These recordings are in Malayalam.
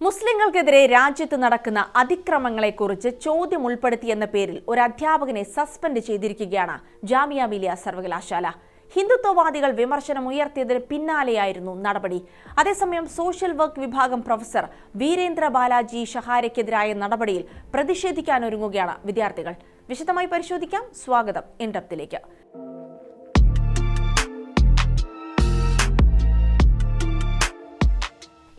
മുസ്ലിങ്ങൾക്കെതിരെ രാജ്യത്ത് നടക്കുന്ന അതിക്രമങ്ങളെക്കുറിച്ച് ചോദ്യം ഉൾപ്പെടുത്തിയെന്ന പേരിൽ ഒരു അധ്യാപകനെ സസ്പെൻഡ് ചെയ്തിരിക്കുകയാണ് ജാമിയ മിലിയ സർവകലാശാല. ഹിന്ദുത്വവാദികൾ വിമർശനം ഉയർത്തിയതിന് പിന്നാലെയായിരുന്നു നടപടി. അതേസമയം സോഷ്യൽ വർക്ക് വിഭാഗം പ്രൊഫസർ വീരേന്ദ്ര ബാലാജി ഷഹാരയ്ക്കെതിരായ നടപടിയിൽ പ്രതിഷേധിക്കാനൊരുങ്ങുകയാണ് വിദ്യാർത്ഥികൾ. വിശദമായി പരിശോധിക്കാം. സ്വാഗതം. ഇൻഡപ്തിലേക്ക്.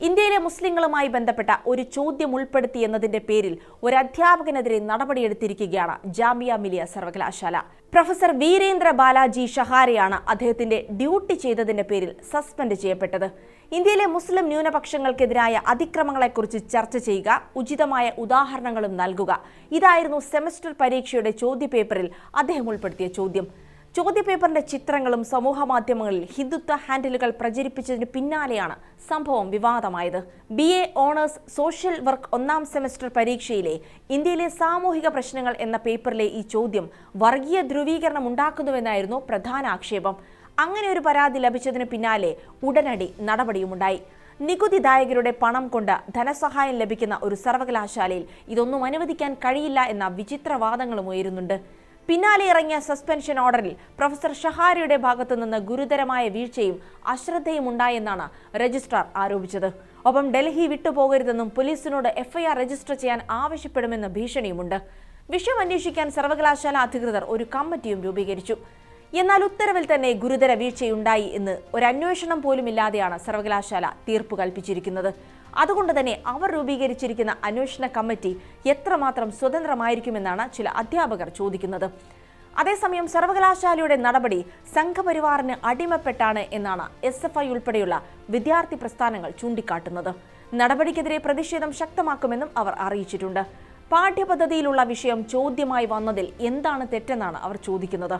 ഇന്ത്യയിലെ മുസ്ലിങ്ങളുമായി ബന്ധപ്പെട്ട ഒരു ചോദ്യം ഉൾപ്പെടുത്തി എന്നതിന്റെ പേരിൽ ഒരു അധ്യാപകനെതിരെ നടപടിയെടുത്തിരിക്കുകയാണ് ജാമിയ മിലിയ സർവകലാശാല. പ്രൊഫസർ വീരേന്ദ്ര ബാലാജി ഷഹാരയാണ് അദ്ദേഹത്തിന്റെ ഡ്യൂട്ടി ചെയ്തതിന്റെ പേരിൽ സസ്പെൻഡ് ചെയ്യപ്പെട്ടത്. ഇന്ത്യയിലെ മുസ്ലിം ന്യൂനപക്ഷങ്ങൾക്കെതിരായ അതിക്രമങ്ങളെക്കുറിച്ച് ചർച്ച ചെയ്യുക ഉചിതമായ ഉദാഹരണങ്ങളും നൽകുക. ഇതായിരുന്നു സെമസ്റ്റർ പരീക്ഷയുടെ ചോദ്യപേപ്പറിൽ അദ്ദേഹം ഉൾപ്പെടുത്തിയ ചോദ്യം. ചോദ്യപേപ്പറിന്റെ ചിത്രങ്ങളും സമൂഹമാധ്യമങ്ങളിൽ ഹിന്ദുത്വ ഹാൻഡിലുകൾ പ്രചരിപ്പിച്ചതിന് പിന്നാലെയാണ് സംഭവം വിവാദമായത്. B A honours social work ഒന്നാം സെമസ്റ്റർ പരീക്ഷയിലെ ഇന്ത്യയിലെ സാമൂഹിക പ്രശ്നങ്ങൾ എന്ന പേപ്പറിലെ ഈ ചോദ്യം വർഗീയ ധ്രുവീകരണം ഉണ്ടാക്കുന്നുവെന്നായിരുന്നു പ്രധാന ആക്ഷേപം. അങ്ങനെ ഒരു പരാതി ലഭിച്ചതിന് പിന്നാലെ ഉടനടി നടപടിയുമുണ്ടായി. നികുതിദായകരുടെ പണം കൊണ്ട് ധനസഹായം ലഭിക്കുന്ന ഒരു സർവകലാശാലയിൽ ഇതൊന്നും അനുവദിക്കാൻ കഴിയില്ല എന്ന വിചിത്രവാദങ്ങളും ഉയരുന്നുണ്ട്. പിന്നാലെ ഇറങ്ങിയ സസ്പെൻഷൻ ഓർഡറിൽ പ്രൊഫസർ ഷഹാരിയുടെ ഭാഗത്തുനിന്ന് ഗുരുതരമായ വീഴ്ചയും അശ്രദ്ധയും ഉണ്ടായെന്നാണ് രജിസ്ട്രാർ ആരോപിച്ചത്. ഒപ്പം ഡൽഹി വിട്ടുപോകരുതെന്നും പോലീസിനോട് എഫ്ഐആർ രജിസ്റ്റർ ചെയ്യാൻ ആവശ്യപ്പെടുമെന്ന ഭീഷണിയുമുണ്ട്. വിഷയം അന്വേഷിക്കാൻ സർവകലാശാല അധികൃതർ ഒരു കമ്മിറ്റിയും രൂപീകരിച്ചു. എന്നാൽ ഉത്തരവിൽ തന്നെ ഗുരുതര വീഴ്ചയുണ്ടായി എന്ന് ഒരു അന്വേഷണം പോലുമില്ലാതെയാണ് സർവകലാശാല തീർപ്പ് കൽപ്പിച്ചിരിക്കുന്നത്. അതുകൊണ്ട് തന്നെ അവർ രൂപീകരിച്ചിരിക്കുന്ന അന്വേഷണ കമ്മിറ്റി എത്രമാത്രം സ്വതന്ത്രമായിരിക്കുമെന്നാണ് ചില അധ്യാപകർ ചോദിക്കുന്നത്. അതേസമയം സർവകലാശാലയുടെ നടപടി സംഘപരിവാറിന് അടിമപ്പെട്ടാണ് എന്നാണ് എസ് എഫ് ഐ ഉൾപ്പെടെയുള്ള വിദ്യാർത്ഥി പ്രസ്ഥാനങ്ങൾ ചൂണ്ടിക്കാട്ടുന്നത്. നടപടിക്കെതിരെ പ്രതിഷേധം ശക്തമാക്കുമെന്നും അവർ അറിയിച്ചിട്ടുണ്ട്. പാഠ്യപദ്ധതിയിലുള്ള വിഷയം ചോദ്യമായി വന്നതിൽ എന്താണ് തെറ്റെന്നാണ് അവർ ചോദിക്കുന്നത്.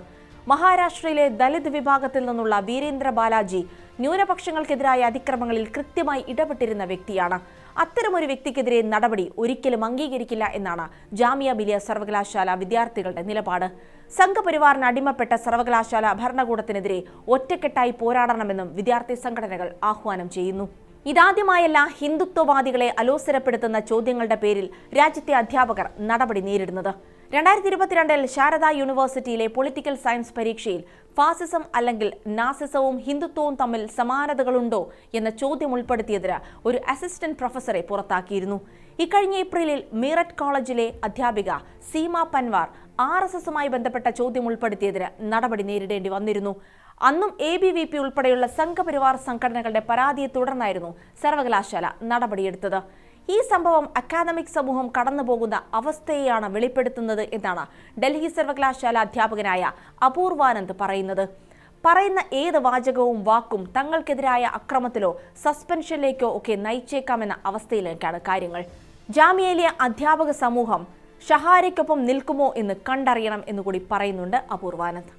മഹാരാഷ്ട്രയിലെ ദലിത് വിഭാഗത്തിൽ നിന്നുള്ള വീരേന്ദ്ര ബാലാജി ന്യൂനപക്ഷങ്ങൾക്കെതിരായ അതിക്രമങ്ങളിൽ കൃത്യമായി ഇടപെട്ടിരുന്ന വ്യക്തിയാണ്. അത്തരമൊരു വ്യക്തിക്കെതിരെ നടപടി ഒരിക്കലും അംഗീകരിക്കില്ല എന്നാണ് ജാമിയ മിലിയ സർവകലാശാല വിദ്യാർത്ഥികളുടെ നിലപാട്. സംഘപരിവാറിന് അടിമപ്പെട്ട സർവകലാശാല ഭരണകൂടത്തിനെതിരെ ഒറ്റക്കെട്ടായി പോരാടണമെന്നും വിദ്യാർത്ഥി സംഘടനകൾ ആഹ്വാനം ചെയ്യുന്നു. ഇതാദ്യമായല്ല ഹിന്ദുത്വവാദികളെ അലോസരപ്പെടുത്തുന്ന ചോദ്യങ്ങളുടെ പേരിൽ രാജ്യത്തെ അധ്യാപകർ നടപടി നേരിടുന്നത്. രണ്ടായിരത്തി ഇരുപത്തിരണ്ടിൽ ശാരദ യൂണിവേഴ്സിറ്റിയിലെ പൊളിറ്റിക്കൽ സയൻസ് പരീക്ഷയിൽ ഫാസിസം അല്ലെങ്കിൽ നാസിസവും ഹിന്ദുത്വവും തമ്മിൽ സമാനതകളുണ്ടോ എന്ന ചോദ്യം ഉൾപ്പെടുത്തിയതിന് ഒരു അസിസ്റ്റന്റ് പ്രൊഫസറെ പുറത്താക്കിയിരുന്നു. ഇക്കഴിഞ്ഞ ഏപ്രിലിൽ മീററ്റ് കോളേജിലെ അധ്യാപിക സീമ പൻവാർ ആർ എസ് എസുമായി ബന്ധപ്പെട്ട ചോദ്യം ഉൾപ്പെടുത്തിയതിന് നടപടി നേരിടേണ്ടി വന്നിരുന്നു. അന്നും എ ബി വി പി ഉൾപ്പെടെയുള്ള സംഘപരിവാർ സംഘടനകളുടെ പരാതിയെ തുടർന്നായിരുന്നു സർവകലാശാല നടപടിയെടുത്തത്. ഈ സംഭവം അക്കാദമിക് സമൂഹം കടന്നുപോകുന്ന അവസ്ഥയെയാണ് വെളിപ്പെടുത്തുന്നത് എന്നാണ് ഡൽഹി സർവകലാശാല അധ്യാപകനായ അപൂർവാനന്ദ് പറയുന്നത്. പറയുന്ന ഏത് വാചകവും വാക്കും തങ്ങൾക്കെതിരായ അക്രമത്തിലോ സസ്പെൻഷനിലേക്കോ ഒക്കെ നയിച്ചേക്കാമെന്ന അവസ്ഥയിലേക്കാണ് കാര്യങ്ങൾ. ജാമ്യയിലെ അധ്യാപക സമൂഹം ഷഹാരയ്ക്കൊപ്പം നിൽക്കുമോ എന്ന് കണ്ടറിയണം എന്നുകൂടി പറയുന്നുണ്ട് അപൂർവാനന്ദ്.